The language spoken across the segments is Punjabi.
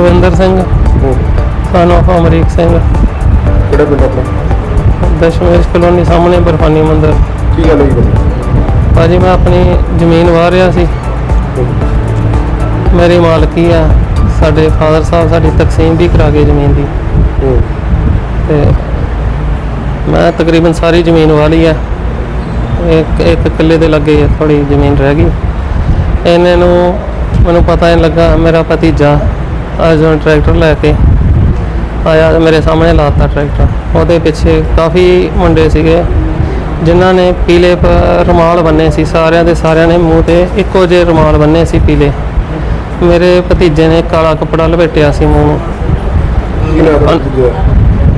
Balwinder Singh son of Amrik Singh. ਕਿਹੜਾ ਪਿੰਡ ਆਪਣਾ? ਦਸ਼ਮੇਸ਼ ਕਲੋਨੀ ਸਾਹਮਣੇ ਬਰਫਾਨੀ ਮੰਦਰ। ਕੀ ਗੱਲ ਹੋਈ ਬੰਦੇ ਭਾਜੀ ਮੈਂ ਆਪਣੀ ਜ਼ਮੀਨ ਵਾਹ ਰਿਹਾ ਸੀ। ਮੇਰੀ ਮਾਲਕੀ ਆ। ਸਾਡੇ ਫਾਦਰ ਸਾਹਿਬ ਸਾਡੀ ਤਕਸੀਮ ਵੀ ਕਰਾ ਗਏ ਜ਼ਮੀਨ ਦੀ। ਤੇ ਮੈਂ ਤਕਰੀਬਨ ਸਾਰੀ ਜ਼ਮੀਨ ਵਾਹ ਲਈ ਆ। ਇੱਕ ਇੱਕ ਕਿੱਲੇ ਦੇ ਲੱਗੇ ਥੋੜੀ ਜ਼ਮੀਨ ਰਹਿ ਗਈ। ਇਹਨੇ ਨੂੰ ਮੈਨੂੰ ਪਤਾ ਨਹੀਂ ਲੱਗਾ ਮੇਰਾ ਭਤੀਜਾ ਅੱਜ ਉਹ ਟਰੈਕਟਰ ਲੈ ਕੇ ਆਇਆ ਮੇਰੇ ਸਾਹਮਣੇ ਲਾਤਾ ਟਰੈਕਟਰ। ਉਹਦੇ ਪਿੱਛੇ ਕਾਫੀ ਮੁੰਡੇ ਸੀਗੇ ਜਿਨ੍ਹਾਂ ਨੇ ਪੀਲੇ ਰੁਮਾਲ ਬੰਨੇ ਸੀ। ਸਾਰਿਆਂ ਦੇ ਸਾਰਿਆਂ ਨੇ ਮੂੰਹ ਤੇ ਇੱਕੋ ਜਿਹੇ ਰੁਮਾਲ ਬੰਨੇ ਸੀ ਪੀਲੇ। ਮੇਰੇ ਭਤੀਜੇ ਨੇ ਕਾਲਾ ਕੱਪੜਾ ਲਪੇਟਿਆ ਸੀ ਮੂੰਹ ਨੂੰ।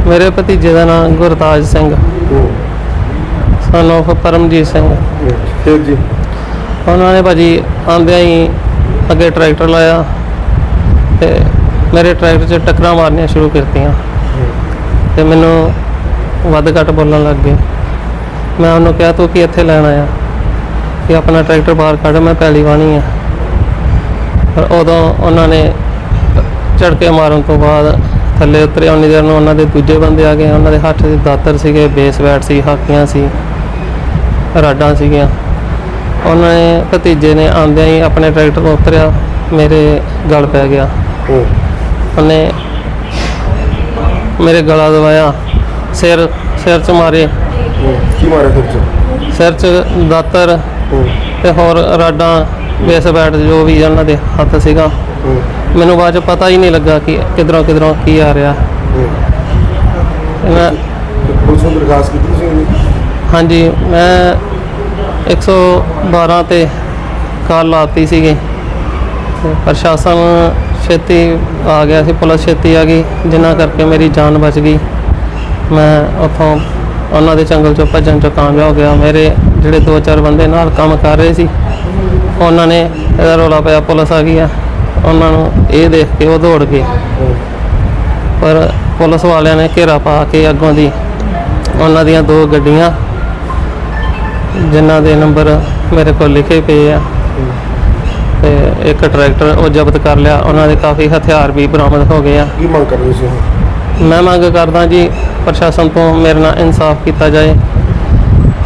ਮੇਰੇ ਭਤੀਜੇ ਦਾ ਨਾਮ ਗੁਰਤਾਜ ਸਿੰਘ। son of Paramjit Singh. ਫਿਰ ਜੀ? ਉਹਨਾਂ ਨੇ ਭਾਜੀ ਆਂਦਿਆਂ ਹੀ ਅੱਗੇ ਟਰੈਕਟਰ ਲਾਇਆ। ਤੇ ਮੇਰੇ ਟਰੈਕਟਰ 'ਚ ਟੱਕਰਾਂ ਮਾਰਨੀਆਂ ਸ਼ੁਰੂ ਕਰਤੀਆਂ। ਤੇ ਮੈਨੂੰ ਵੱਧ ਘੱਟ ਬੋਲਣ ਲੱਗ ਗਏ। ਮੈਂ ਉਹਨੂੰ ਕਿਹਾ ਤੂੰ ਕੀ ਇੱਥੇ ਲੈਣ ਆਇਆ? ਕਿ ਆਪਣਾ ਟਰੈਕਟਰ ਬਾਹਰ ਕੱਢ ਮੈਂ ਪਹਿਲੀ ਵਾਣੀ ਆ। ਪਰ ਉਦੋਂ ਉਹਨਾਂ ਨੇ ਝੜਕੇ ਮਾਰਨ ਤੋਂ ਬਾਅਦ ਥੱਲੇ ਉਤਰੇ। ਉਨੀ ਦੇਰ ਨੂੰ ਉਹਨਾਂ ਦੇ ਦੂਜੇ ਬੰਦੇ ਆ ਗਏ। ਉਹਨਾਂ ਦੇ ਹੱਥ 'ਚ ਦਾਤਰ ਸੀਗੇ ਬੇਸ ਬੈਟ ਸੀ ਹਾਕੀਆਂ ਸੀ ਰਾਡਾਂ ਸੀਗੀਆਂ। ਉਹਨਾਂ ਨੇ ਭਤੀਜੇ ਨੇ ਆਂਦਿਆਂ ਹੀ ਆਪਣੇ ਟਰੈਕਟਰ ਤੋਂ ਉਤਰਿਆ। ਮੇਰੇ ਗਲ ਪੈ ਗਿਆ। ਉਹਨੇ ਮੇਰੇ ਗਲਾ ਦਵਾਇਆ ਸਿਰ ਸਿਰ 'ਚ ਮਾਰੇ। ਕੀ ਮਾਰਿਆ ਚ? ਸਿਰ 'ਚ ਦਾਤਰ ਤੇ ਹੋਰ ਰਾਡਾਂ ਬੇਸ ਬੈਟ ਜੋ ਵੀ ਉਹਨਾਂ ਦੇ ਹੱਥ ਸੀਗਾ। ਮੈਨੂੰ ਬਾਅਦ 'ਚ ਪਤਾ ਹੀ ਨਹੀਂ ਲੱਗਾ ਕਿ ਕਿਧਰੋਂ ਕਿਧਰੋਂ ਕੀ ਆ ਰਿਹਾ। ਮੈਂ ਪੁਲਿਸ ਨੂੰ ਦਰਖਾਸਤ ਕੀਤੀ ਸੀ? ਹਾਂਜੀ ਮੈਂ 112 ਤੇ ਕਾਲ ਲਾਤੀ ਸੀਗੀ। ਤੇ ਪ੍ਰਸ਼ਾਸਨ ਛੇਤੀ ਆ ਗਿਆ ਸੀ, ਪੁਲਿਸ ਛੇਤੀ ਆ ਗਈ, ਜਿਨ੍ਹਾਂ ਕਰਕੇ ਮੇਰੀ ਜਾਨ ਬਚ ਗਈ। ਮੈਂ ਉੱਥੋਂ ਉਹਨਾਂ ਦੇ ਜੰਗਲ ਚੋਂ ਭੱਜਣ 'ਚੋਂ ਕਾਮਯਾਬ ਹੋ ਗਿਆ। ਮੇਰੇ ਜਿਹੜੇ ਦੋ ਚਾਰ ਬੰਦੇ ਨਾਲ ਕੰਮ ਕਰ ਰਹੇ ਸੀ, ਉਹਨਾਂ ਨੇ ਇਹਦਾ ਰੋਲਾ ਪਿਆ ਪੁਲਿਸ ਆ ਗਈ ਆ। ਉਹਨਾਂ ਨੂੰ ਇਹ ਦੇਖ ਕੇ ਉਹ ਦੌੜ ਗਏ। ਪਰ ਪੁਲਿਸ ਵਾਲਿਆਂ ਨੇ ਘੇਰਾ ਪਾ ਕੇ ਅੱਗੋਂ ਦੀ ਉਹਨਾਂ ਦੀਆਂ ਦੋ ਗੱਡੀਆਂ, ਜਿਨ੍ਹਾਂ ਦੇ ਨੰਬਰ ਮੇਰੇ ਕੋਲ ਲਿਖੇ ਪਏ ਆ। ਤੇ ਇੱਕ ਟਰੈਕਟਰ ਉਹ ਜ਼ਬਤ ਕਰ ਲਿਆ। ਉਹਨਾਂ ਦੇ ਕਾਫੀ ਹਥਿਆਰ ਵੀ ਬਰਾਮਦ ਹੋ ਗਏ ਆ। ਕੀ ਮੰਗ ਕਰ ਰਹੇ ਸੀ ਉਹ? ਮੈਂ ਮੰਗ ਕਰਦਾ ਜੀ ਪ੍ਰਸ਼ਾਸਨ ਤੋਂ ਮੇਰੇ ਨਾਲ ਇਨਸਾਫ ਕੀਤਾ ਜਾਏ।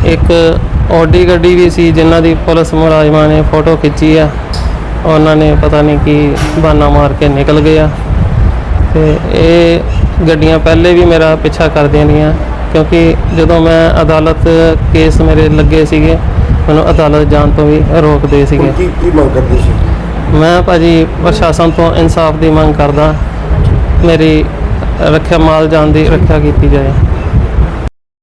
ਇੱਕ ਆਡੀ ਗੱਡੀ ਵੀ ਸੀ ਜਿਨ੍ਹਾਂ ਦੀ ਪੁਲਿਸ ਮੁਲਾਜ਼ਮਾਂ ਨੇ ਫੋਟੋ ਖਿੱਚੀ ਆ। ਉਹਨਾਂ ਨੇ ਪਤਾ ਨਹੀਂ ਕੀ ਬਹਾਨਾ ਮਾਰ ਕੇ ਨਿਕਲ ਗਏ ਆ। ਤੇ ਇਹ ਗੱਡੀਆਂ ਪਹਿਲੇ ਵੀ ਮੇਰਾ ਪਿੱਛਾ ਕਰਦੀਆਂ ਰਹੀਆਂ। ਕਿਉਂਕਿ ਜਦੋਂ ਮੈਂ ਅਦਾਲਤ ਕੇਸ ਮੇਰੇ ਲੱਗੇ ਸੀਗੇ ਮੈਨੂੰ ਅਦਾਲਤ ਜਾਣ ਤੋਂ ਵੀ ਰੋਕਦੇ ਸੀਗੇ। ਕੀ ਕੀ ਮੰਗ ਕਰਦੇ ਸੀ? ਮੈਂ ਭਾਜੀ ਪ੍ਰਸ਼ਾਸਨ ਤੋਂ ਇਨਸਾਫ ਦੀ ਮੰਗ ਕਰਦਾ ਮੇਰੀ ਰੱਖਿਆ ਮਾਲ ਜਾਨ ਦੀ ਰੱਖਿਆ ਕੀਤੀ ਜਾਏ।